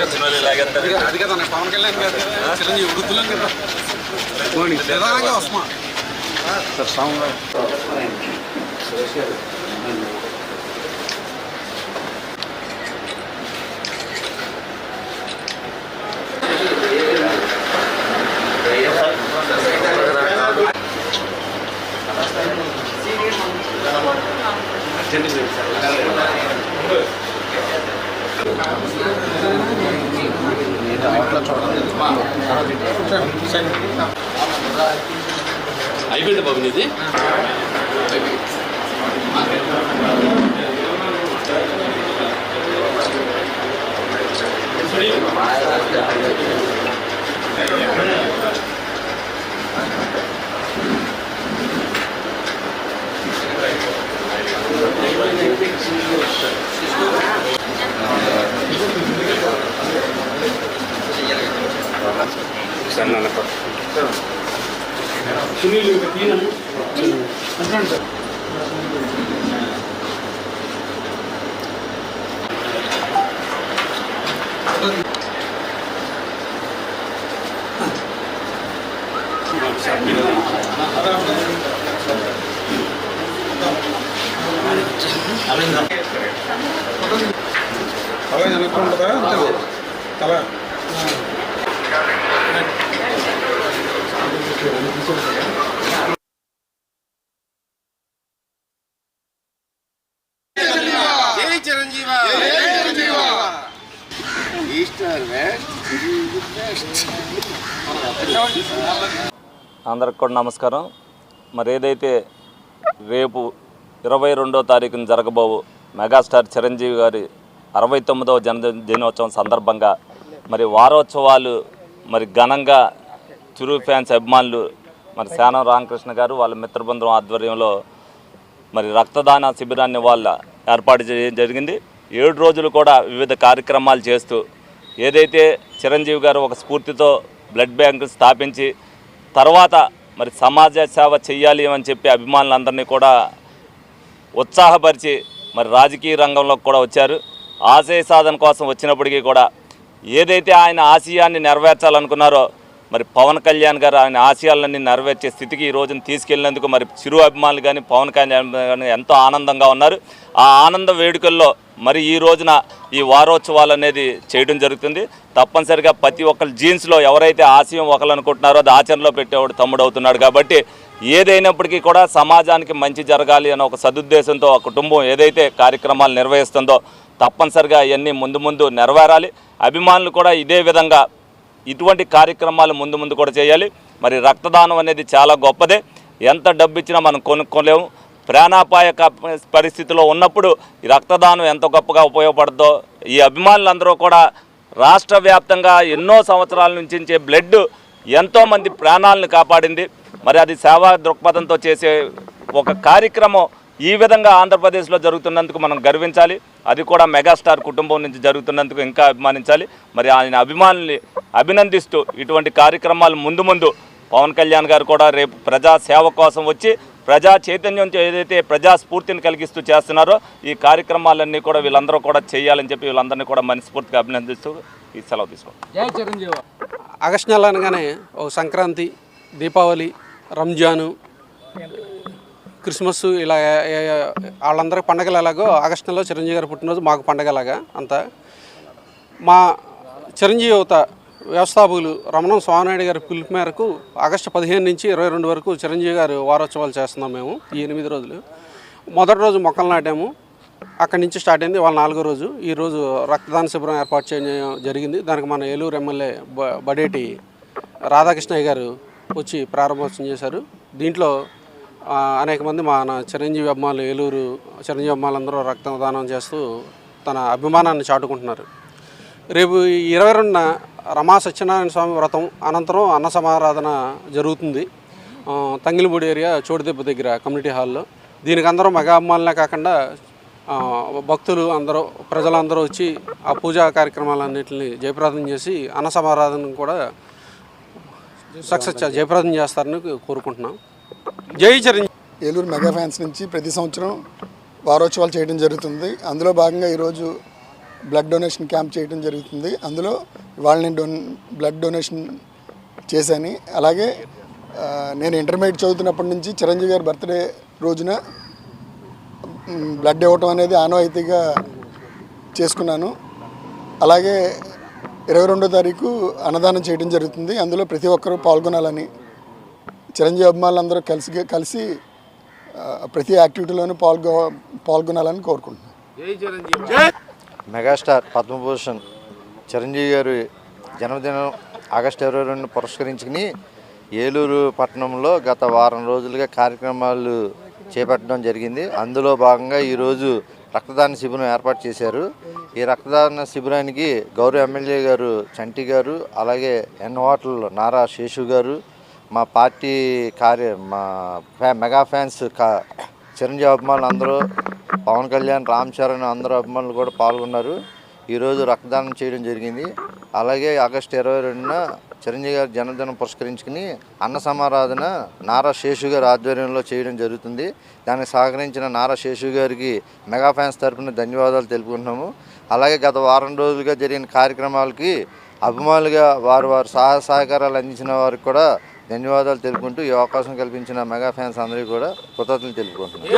వచ్చిన వాళ్ళు ఇలాగేస్తారు అది కదా పవన్ కళ్యాణ్ గారు చిరంజీవి వృద్ధులం కదా. నిదానంగా వస్తున్నా. అయిపోయింది బాబు ఇది అలా వెనక్కి ఉంటుందా అంతే. తల అందరికి కూడా నమస్కారం. మరి ఏదైతే రేపు ఇరవై రెండో తారీఖున జరగబోవు మెగాస్టార్ చిరంజీవి గారి అరవై తొమ్మిదవ జన దినోత్సవం సందర్భంగా మరి వారోత్సవాలు మరి ఘనంగా చిరు ఫ్యాన్స్ అభిమానులు మరి శానం రామకృష్ణ గారు వాళ్ళ మిత్రబృందం ఆధ్వర్యంలో మరి రక్తదాన శిబిరాన్ని వాళ్ళ ఏర్పాటు చేయడం జరిగింది. ఏడు రోజులు కూడా వివిధ కార్యక్రమాలు చేస్తూ ఏదైతే చిరంజీవి గారు ఒక స్ఫూర్తితో బ్లడ్ బ్యాంకు స్థాపించి తర్వాత మరి సమాజ సేవ చెయ్యాలి అని చెప్పి అభిమానులందరినీ కూడా ఉత్సాహపరిచి మరి రాజకీయ రంగంలోకి కూడా వచ్చారు. ఆశయ సాధన కోసం వచ్చినప్పటికీ కూడా ఏదైతే ఆయన ఆశయాన్ని నెరవేర్చాలనుకున్నారో మరి పవన్ కళ్యాణ్ గారు ఆయన ఆశయాలన్నీ నెరవేర్చే స్థితికి ఈ రోజున తీసుకెళ్ళినందుకు మరి చిరు అభిమానులు కానీ పవన్ కళ్యాణ్ కానీ ఎంతో ఆనందంగా ఉన్నారు. ఆ ఆనంద వేడుకల్లో మరి ఈ రోజున ఈ వారోత్సవాలు అనేది చేయడం జరుగుతుంది. తప్పనిసరిగా ప్రతి ఒక్కరి జీన్స్లో ఎవరైతే ఆశయం ఒకరు అనుకుంటున్నారో అది ఆచరణలో పెట్టేవాడు తమ్ముడు అవుతున్నాడు కాబట్టి ఏదైనప్పటికీ కూడా సమాజానికి మంచి జరగాలి అనే ఒక సదుద్దేశంతో ఆ కుటుంబం ఏదైతే కార్యక్రమాలు నిర్వహిస్తుందో తప్పనిసరిగా ఇవన్నీ ముందు ముందు నెరవేరాలి. అభిమానులు కూడా ఇదే విధంగా ఇటువంటి కార్యక్రమాలు ముందు ముందు కూడా చేయాలి. మరి రక్తదానం అనేది చాలా గొప్పదే. ఎంత డబ్బు ఇచ్చినా మనం కొనుక్కోలేము. ప్రాణాపాయ పరిస్థితిలో ఉన్నప్పుడు ఈ రక్తదానం ఎంత గొప్పగా ఉపయోగపడుతుందో ఈ అభిమానులందరూ కూడా రాష్ట్ర వ్యాప్తంగా ఎన్నో సంవత్సరాల నుంచి బ్లడ్ ఎంతోమంది ప్రాణాలను కాపాడింది. మరి అది సేవా దృక్పథంతో చేసే ఒక కార్యక్రమం. ఈ విధంగా ఆంధ్రప్రదేశ్లో జరుగుతున్నందుకు మనం గర్వించాలి. అది కూడా మెగాస్టార్ కుటుంబం నుంచి జరుగుతున్నందుకు ఇంకా అభిమానించాలి. మరి ఆయన అభిమానుల్ని అభినందిస్తూ ఇటువంటి కార్యక్రమాలు ముందు ముందు పవన్ కళ్యాణ్ గారు కూడా రేపు ప్రజా సేవ కోసం వచ్చి ప్రజా చైతన్యం ఏదైతే ప్రజా స్ఫూర్తిని కలిగిస్తూ చేస్తున్నారో ఈ కార్యక్రమాలన్నీ కూడా వీళ్ళందరూ కూడా చేయాలని చెప్పి వీళ్ళందరినీ కూడా మనస్ఫూర్తిగా అభినందిస్తూ ఈ సెలవు తీసుకోండి ఆగస్టు నెల అనగానే ఒక సంక్రాంతి దీపావళి రంజాను క్రిస్మస్ ఇలా వాళ్ళందరికీ పండగలు ఎలాగో ఆగస్టు నెలలో చిరంజీవి గారు పుట్టినరోజు మాకు పండగలాగా అంతా. మా చిరంజీవి యువత వ్యవస్థాపకులు రమణం స్వామినాయుడు గారి పిలుపు మేరకు ఆగస్టు పదిహేను నుంచి ఇరవై రెండు వరకు చిరంజీవి గారు వారోత్సవాలు చేస్తున్నాం మేము ఈ ఎనిమిది రోజులు. మొదటి రోజు మొక్కలు నాటాము. అక్కడి నుంచి స్టార్ట్ అయింది వాళ్ళ నాలుగో రోజు. ఈరోజు రక్తదాన శిబిరం ఏర్పాటు చేయడం జరిగింది. దానికి మన ఏలూరు ఎమ్మెల్యే బ- బడేటి రాధాకృష్ణయ్య గారు వచ్చి ప్రారంభోత్సవం చేశారు. దీంట్లో అనేక మంది మన చిరంజీవి అమ్మాలు ఏలూరు చిరంజీవి అమ్మాలందరూ రక్తదానం చేస్తూ తన అభిమానాన్ని చాటుకుంటున్నారు. రేపు ఈ ఇరవై రెండున రమా సత్యనారాయణ స్వామి వ్రతం అనంతరం అన్న సమారాధన జరుగుతుంది. తంగిలిపూడి ఏరియా చోటుదెబ్బ దగ్గర కమ్యూనిటీ హాల్లో. దీనికి అందరూ మగ అమ్మాలనే కాకుండా భక్తులు అందరూ ప్రజలందరూ వచ్చి ఆ పూజా కార్యక్రమాలన్నింటినీ జయప్రదం చేసి అన్న సమారాధన కూడా సక్సెస్ జయప్రదం చేస్తారని కోరుకుంటున్నాం. జై చిరంజీవి ఏలూరు మెగా ఫ్యాన్స్ నుంచి ప్రతి సంవత్సరం వారోత్సవాలు చేయడం జరుగుతుంది. అందులో భాగంగా ఈరోజు బ్లడ్ డొనేషన్ క్యాంప్ చేయడం జరుగుతుంది. అందులో ఇవాళ నేను డొన్ బ్లడ్ డొనేషన్ చేశాను. అలాగే నేను ఇంటర్మీడియట్ చదువుతున్నప్పటి నుంచి చిరంజీవి గారి బర్త్డే రోజున బ్లడ్ ఇవ్వటం అనేది ఆనవాయితీగా చేసుకున్నాను. అలాగే ఇరవై రెండో తారీఖు అన్నదానం చేయడం జరుగుతుంది. అందులో ప్రతి ఒక్కరూ పాల్గొనాలని చిరంజీవి అభిమానులందరూ కలిసి కలిసి ప్రతి యాక్టివిటీలోనూ పాల్గొ పాల్గొనాలని కోరుకుంటున్నాను మెగాస్టార్ పద్మభూషణ్ చిరంజీవి గారి జన్మదినం ఆగస్టు ఇరవై రెండు పురస్కరించుకుని ఏలూరు పట్టణంలో గత వారం రోజులుగా కార్యక్రమాలు చేపట్టడం జరిగింది. అందులో భాగంగా ఈరోజు రక్తదాన శిబిరం ఏర్పాటు చేశారు. ఈ రక్తదాన శిబిరానికి గౌరవ ఎమ్మెల్యే గారు చంటి గారు అలాగే ఎన్ హోటల్ నారా శేషు గారు మా పార్టీ కార్య మా ఫ్యా మెగా ఫ్యాన్స్ కా చిరంజీవి అభిమానులు అందరూ పవన్ కళ్యాణ్ రామ్ చరణ్ అందరూ అభిమానులు కూడా పాల్గొన్నారు. ఈరోజు రక్తదానం చేయడం జరిగింది. అలాగే ఆగస్టు ఇరవై రెండున చిరంజీవి గారి జన్మదినం పురస్కరించుకుని అన్న సమారాధన నారా శేషు గారి ఆధ్వర్యంలో చేయడం జరుగుతుంది. దానికి సహకరించిన నారా శేషు గారికి మెగా ఫ్యాన్స్ తరపున ధన్యవాదాలు తెలుపుకుంటున్నాము. అలాగే గత వారం రోజులుగా జరిగిన కార్యక్రమాలకి అభిమానులుగా వారు వారు సహాయ సహకారాలు అందించిన వారికి కూడా ధన్యవాదాలు తెలుపుకుంటూ ఈ అవకాశం కల్పించిన మెగా ఫ్యాన్స్ అందరికీ కూడా కృతజ్ఞతలు తెలుపుకుంటున్నాను.